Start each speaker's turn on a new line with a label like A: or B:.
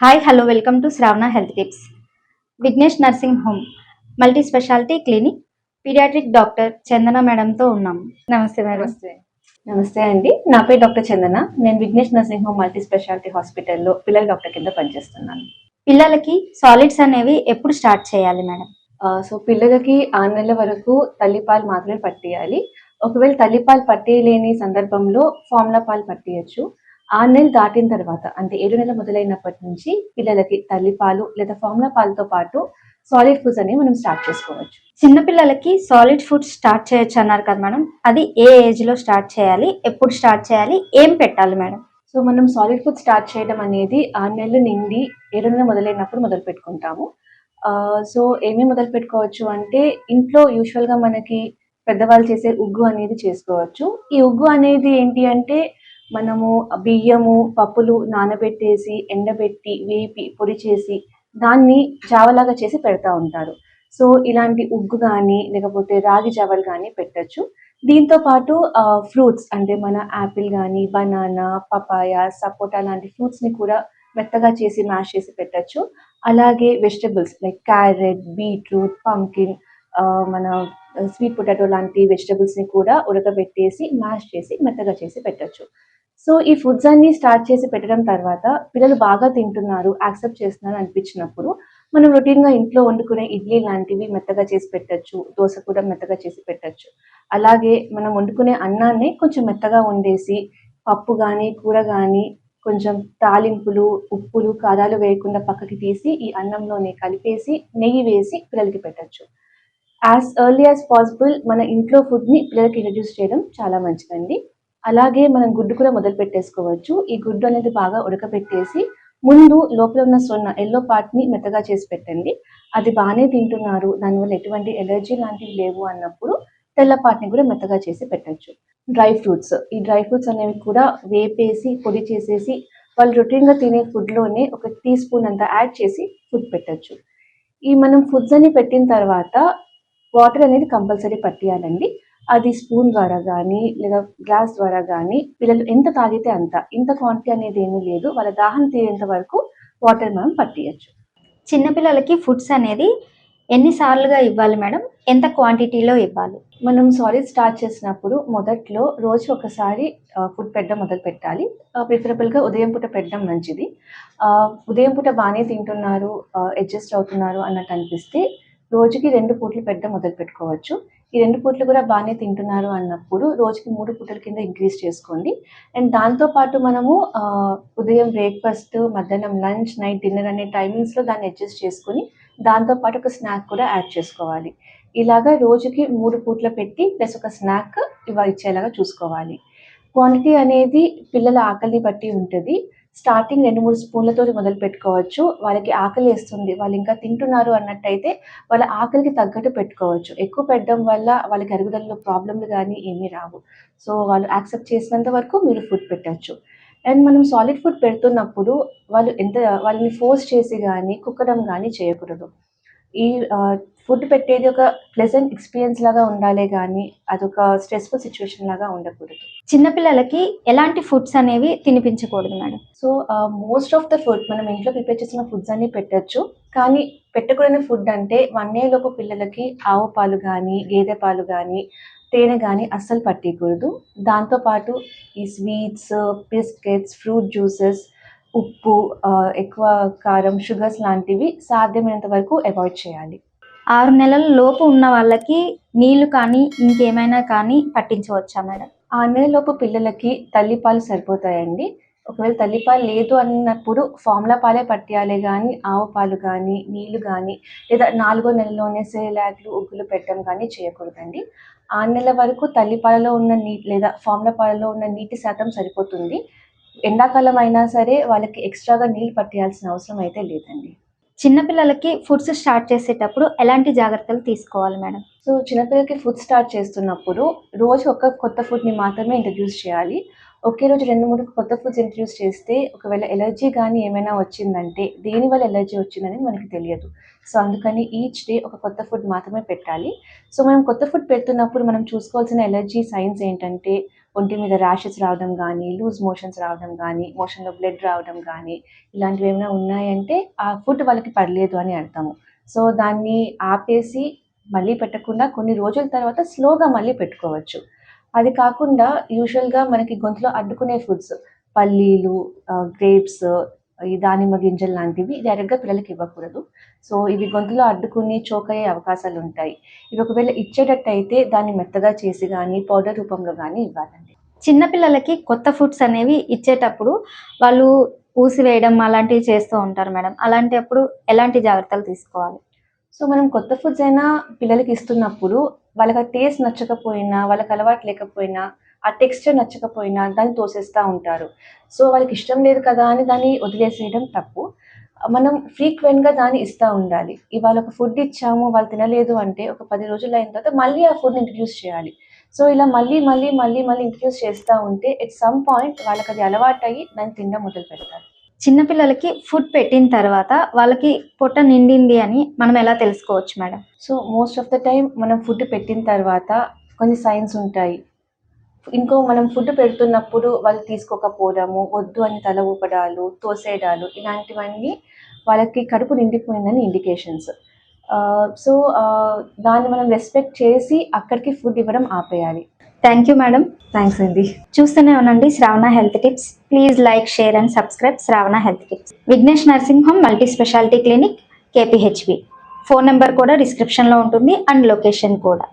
A: Hi hello welcome to Shravana health tips Vignesh nursing home multi speciality clinic paediatric doctor Chandana మేడంతో ఉన్నాము నమస్తే madam.
B: నమస్తే. నమస్తే అండి. నా పేరు డాక్టర్ చందన. నేను Vignesh nursing home multi speciality హాస్పిటల్లో పిల్లల డాక్టర్ కింద పనిచేస్తున్నాను.
A: పిల్లలకి సాలిడ్స్ అనేవి ఎప్పుడు స్టార్ట్ చేయాలి మేడం?
B: సో పిల్లలకి ఆరు నెలల వరకు తల్లిపాలు మాత్రమే పట్టియాలి. ఒకవేళ తల్లిపాలు పట్టేయలేని సందర్భంలో ఫార్ములా పాలు పట్టియచ్చు. ఆరు నెలలు దాటిన తర్వాత అంటే ఏడు నెలలు మొదలైనప్పటి నుంచి పిల్లలకి తల్లిపాలు లేదా ఫార్ములా పాలతో పాటు సాలిడ్ ఫుడ్స్ అనేవి మనం స్టార్ట్ చేసుకోవచ్చు.
A: చిన్న పిల్లలకి సాలిడ్ ఫుడ్ స్టార్ట్ చేయొచ్చు అన్నారు కదా మేడం. అది ఏ ఏజ్లో స్టార్ట్ చేయాలి ఎప్పుడు స్టార్ట్ చేయాలి ఏం పెట్టాలి మేడం?
B: సో మనం సాలిడ్ ఫుడ్ స్టార్ట్ చేయడం అనేది ఆరు నెలలు నిండి ఏడు నెలలు మొదలైనప్పుడు మొదలు పెట్టుకుంటాము. సో ఏమేమి మొదలు పెట్టుకోవచ్చు అంటే ఇంట్లో యూజువల్గా మనకి పెద్దవాళ్ళు చేసే ఉగ్గు అనేది చేసుకోవచ్చు. ఈ ఉగ్గు అనేది ఏంటి అంటే మనము బియ్యము పప్పులు నానబెట్టేసి ఎండబెట్టి వేపి పొడి చేసి దాన్ని జావలాగా చేసి పెడతా ఉంటారు. సో ఇలాంటి ఉగ్గు కానీ లేకపోతే రాగి జావలు కానీ పెట్టచ్చు. దీంతో పాటు ఫ్రూట్స్ అంటే మన యాపిల్ కానీ బనానా పపాయ సపోటా లాంటి ఫ్రూట్స్ని కూడా మెత్తగా చేసి మ్యాష్ చేసి పెట్టచ్చు. అలాగే vegetables like carrot beetroot pumpkin మన స్వీట్ పొటాటో లాంటి వెజిటబుల్స్ని కూడా ఉడకబెట్టేసి మ్యాష్ చేసి మెత్తగా చేసి పెట్టచ్చు. సో ఈ ఫుడ్స్ అన్ని స్టార్ట్ చేసి పెట్టడం తర్వాత పిల్లలు బాగా తింటున్నారు యాక్సెప్ట్ చేస్తున్నారు అనిపించినప్పుడు మనం రొటీన్గా ఇంట్లో వండుకునే ఇడ్లీ లాంటివి మెత్తగా చేసి పెట్టచ్చు దోశ కూడా మెత్తగా చేసి పెట్టచ్చు. అలాగే మనం వండుకునే అన్నాన్ని కొంచెం మెత్తగా వండేసి పప్పు కానీ కూర కానీ కొంచెం తాలింపులు ఉప్పులు కారాలు వేయకుండా పక్కకి తీసి ఈ అన్నంలోనే కలిపేసి నెయ్యి వేసి పిల్లలకి పెట్టచ్చు. యాజ్ ఎర్లీ యాజ్ పాసిబుల్ మన ఇంట్లో ఫుడ్ని పిల్లలకి ఇంట్రడ్యూస్ చేయడం చాలా మంచిదండి. అలాగే మనం గుడ్డు కూడా మొదలు పెట్టేసుకోవచ్చు. ఈ గుడ్డు అనేది బాగా ఉడకబెట్టేసి ముందు లోపల ఉన్న సొన్న ఎల్లో పార్ట్ని మెత్తగా చేసి పెట్టండి. అది బాగానే తింటున్నారు. దానివల్ల ఎటువంటి ఎలర్జీ లాంటివి లేవు అన్నప్పుడు తెల్ల పార్ట్ని కూడా మెత్తగా చేసి పెట్టచ్చు. డ్రై ఫ్రూట్స్ ఈ డ్రై ఫ్రూట్స్ అనేవి కూడా వేపేసి పొడి చేసేసి వాళ్ళు రొటీన్గా తినే ఫుడ్లోనే ఒక టీ స్పూన్ అంత యాడ్ చేసి ఫుడ్ పెట్టచ్చు. ఈ మనం ఫుడ్స్ అన్ని పెట్టిన తర్వాత వాటర్ అనేది కంపల్సరీ పట్టియాలండి. అది స్పూన్ ద్వారా కానీ లేదా గ్లాస్ ద్వారా కానీ పిల్లలు ఎంత తాగితే అంత ఇంత క్వాంటిటీ అనేది ఏమీ లేదు. వాళ్ళ దాహం తీరేంత వరకు వాటర్ మనం పట్టియచ్చు.
A: చిన్న పిల్లలకి ఫుడ్స్ అనేది ఎన్నిసార్లుగా ఇవ్వాలి మేడం? ఎంత క్వాంటిటీలో ఇవ్వాలి?
B: మనం సాలిడ్ స్టార్ట్ చేసినప్పుడు మొదట్లో రోజు ఒకసారి ఫుడ్ పెట్టడం మొదలు పెట్టాలి. ప్రిఫరబుల్గా ఉదయం పూట పెట్టడం మంచిది. ఉదయం పూట బాగానే తింటున్నారు అడ్జస్ట్ అవుతున్నారు అన్నట్టు అనిపిస్తే రోజుకి రెండు పూటలు పెట్టడం మొదలు పెట్టుకోవచ్చు. ఈ రెండు పూటలు కూడా బాగానే తింటున్నారు అన్నప్పుడు రోజుకి మూడు పూటల కింద ఇంక్రీజ్ చేసుకోండి. అండ్ దాంతోపాటు మనము ఉదయం బ్రేక్ఫాస్ట్ మధ్యాహ్నం లంచ్ నైట్ డిన్నర్ అనే టైమింగ్స్లో దాన్ని అడ్జస్ట్ చేసుకుని దాంతోపాటు ఒక స్నాక్ కూడా యాడ్ చేసుకోవాలి. ఇలాగా రోజుకి మూడు పూట్ల పెట్టి ప్లస్ ఒక స్నాక్ ఇవ్వ ఇచ్చేలాగా చూసుకోవాలి. క్వాంటిటీ అనేది పిల్లల ఆకలిని బట్టి ఉంటుంది. స్టార్టింగ్ రెండు మూడు స్పూన్లతో మొదలు పెట్టుకోవచ్చు. వాళ్ళకి ఆకలి వేస్తుంది. వాళ్ళు ఇంకా తింటున్నారు అన్నట్టయితే వాళ్ళ ఆకలికి తగ్గట్టు పెట్టుకోవచ్చు. ఎక్కువ పెట్టడం వల్ల వాళ్ళకి అరుగుదలలో ప్రాబ్లంలు కానీ ఏమీ రావు. సో వాళ్ళు యాక్సెప్ట్ చేసినంత వరకు మీరు ఫుడ్ పెట్టచ్చు. అండ్ మనం సాలిడ్ ఫుడ్ పెడుతున్నప్పుడు వాళ్ళు ఎంత వాళ్ళని ఫోర్స్ చేసి కానీ కుక్కడం కానీ చేయకూడదు. ఈ ఫుడ్ పెట్టేది ఒక ప్లెజెంట్ ఎక్స్పీరియన్స్ లాగా ఉండాలి కానీ అదొక స్ట్రెస్ఫుల్ సిచ్యువేషన్ లాగా ఉండకూడదు.
A: చిన్న పిల్లలకి ఎలాంటి ఫుడ్స్ అనేవి తినిపించకూడదు madam?
B: So most of the food మనం ఇంట్లో ప్రిపేర్ చేసిన ఫుడ్స్ అన్ని పెట్టచ్చు. కానీ పెట్టకూడని ఫుడ్ అంటే వన్ లోపు పిల్లలకి ఆవు పాలు కానీ గేదె పాలు కానీ తేనె కానీ అస్సలు పట్టకూడదు. దాంతోపాటు ఈ స్వీట్స్ బిస్కెట్స్ ఫ్రూట్ జ్యూసెస్ ఉప్పు ఎక్కువ కారం షుగర్స్ లాంటివి సాధ్యమైనంత వరకు అవాయిడ్ చేయాలి.
A: ఆరు నెలల లోపు ఉన్న వాళ్ళకి నీళ్ళు కానీ ఇంకేమైనా కానీ పట్టించవచ్చా మేడం?
B: ఆరు నెలలలోపు పిల్లలకి తల్లిపాలు సరిపోతాయండి. ఒకవేళ తల్లిపాలు లేదు అన్నప్పుడు ఫార్ములా పాలే పట్టియాలి కానీ ఆవు పాలు కానీ నీళ్ళు కానీ లేదా నాలుగో నెలలోనే సేలాక్లు ఉగ్గులు పెట్టడం కానీ చేయకూడదండి. ఆరు నెలల వరకు తల్లిపాలలో ఉన్న నీ లేదా ఫార్ములా పాలలో ఉన్న నీటి శాతం సరిపోతుంది. ఎండాకాలం అయినా సరే వాళ్ళకి ఎక్స్ట్రాగా నీళ్ళు పట్టియాల్సిన అవసరం అయితే లేదండి.
A: చిన్న పిల్లలకి ఫుడ్స్ స్టార్ట్ చేసేటప్పుడు ఎలాంటి జాగ్రత్తలు తీసుకోవాలి మేడం?
B: సో చిన్నపిల్లలకి ఫుడ్ స్టార్ట్ చేస్తున్నప్పుడు రోజు ఒక కొత్త ఫుడ్ని మాత్రమే ఇంట్రడ్యూస్ చేయాలి. ఒకే రోజు రెండు మూడు కొత్త ఫుడ్స్ ఇంట్రడ్యూస్ చేస్తే ఒకవేళ ఎలర్జీ కానీ ఏమైనా వచ్చిందంటే దేని వల్ల ఎలర్జీ వచ్చిందని మనకి తెలియదు. సో అందుకని ఈచ్ డే ఒక కొత్త ఫుడ్ మాత్రమే పెట్టాలి. సో మనం కొత్త ఫుడ్ పెడుతున్నప్పుడు మనం చూసుకోవాల్సిన ఎలర్జీ సైన్స్ ఏంటంటే ఒంటి మీద ర్యాషెస్ రావడం కానీ లూజ్ మోషన్స్ రావడం కానీ మోషన్లో బ్లడ్ రావడం కానీ ఇలాంటివి ఏమైనా ఉన్నాయంటే ఆ ఫుడ్ వాళ్ళకి పడలేదు అని అర్థము. సో దాన్ని ఆపేసి మళ్ళీ పెట్టకుండా కొన్ని రోజుల తర్వాత స్లోగా మళ్ళీ పెట్టుకోవచ్చు. అది కాకుండా యూజువల్గా మనకి గొంతులో అడ్డుకునే ఫుడ్స్ పల్లీలు గ్రేప్స్ ఈ దానిమ్మ గింజలు లాంటివి డైరెక్ట్గా పిల్లలకి ఇవ్వకూడదు. సో ఇవి గొంతులో అడ్డుకుని చోక్ అయ్యే అవకాశాలు ఉంటాయి. ఇవి ఒకవేళ ఇచ్చేటట్టు అయితే దాన్ని మెత్తగా చేసి కానీ పౌడర్ రూపంలో కానీ ఇవ్వాలండి.
A: చిన్నపిల్లలకి కొత్త ఫుడ్స్ అనేవి ఇచ్చేటప్పుడు వాళ్ళు ఊసివేయడం అలాంటివి చేస్తూ ఉంటారు మేడం. అలాంటప్పుడు ఎలాంటి జాగ్రత్తలు తీసుకోవాలి?
B: సో మనం కొత్త ఫుడ్స్ అయినా పిల్లలకి ఇస్తున్నప్పుడు వాళ్ళకి టేస్ట్ నచ్చకపోయినా వాళ్ళకి అలవాటు లేకపోయినా ఆ టెక్స్చర్ నచ్చకపోయినా దాన్ని తోసేస్తూ ఉంటారు. సో వాళ్ళకి ఇష్టం లేదు కదా అని దాన్ని వదిలేసేయడం తప్పు. మనం ఫ్రీక్వెంట్గా దాన్ని ఇస్తూ ఉండాలి. ఇవాళ ఒక ఫుడ్ ఇచ్చాము వాళ్ళు తినలేదు అంటే ఒక పది రోజులు అయిన తర్వాత మళ్ళీ ఆ ఫుడ్ని ఇంట్రడ్యూస్ చేయాలి. సో ఇలా మళ్ళీ మళ్ళీ మళ్ళీ మళ్ళీ ఇంట్రడ్యూస్ చేస్తూ ఉంటే ఎట్ సమ్ పాయింట్ వాళ్ళకి అది అలవాటు అయ్యి దాన్ని తినడం మొదలు పెడతారు.
A: చిన్నపిల్లలకి ఫుడ్ పెట్టిన తర్వాత వాళ్ళకి పొట్ట నిండింది అని మనం ఎలా తెలుసుకోవచ్చు madam?
B: So most of the time మనం ఫుడ్ పెట్టిన తర్వాత కొన్ని సైన్స్ ఉంటాయి. ఇంకో మనం ఫుడ్ పెడుతున్నప్పుడు వాళ్ళు తీసుకోకపోవడము వద్దు అని తల ఊపడాలు తోసేయడాలు ఇలాంటివన్నీ వాళ్ళకి కడుపు నిండిపోయిందని ఇండికేషన్స్ సో దాన్ని మనం రెస్పెక్ట్ చేసి అక్కడికి ఫుడ్ ఇవ్వడం ఆపేయాలి.
A: థ్యాంక్ యూ మేడం
B: థ్యాంక్స్ అండి
A: చూస్తూనే ఉండండి Shravana health tips please like share and subscribe Shravana health tips Vignesh nursing home multi speciality clinic KPHB phone number కూడా డిస్క్రిప్షన్లో ఉంటుంది అండ్ లొకేషన్ కూడా.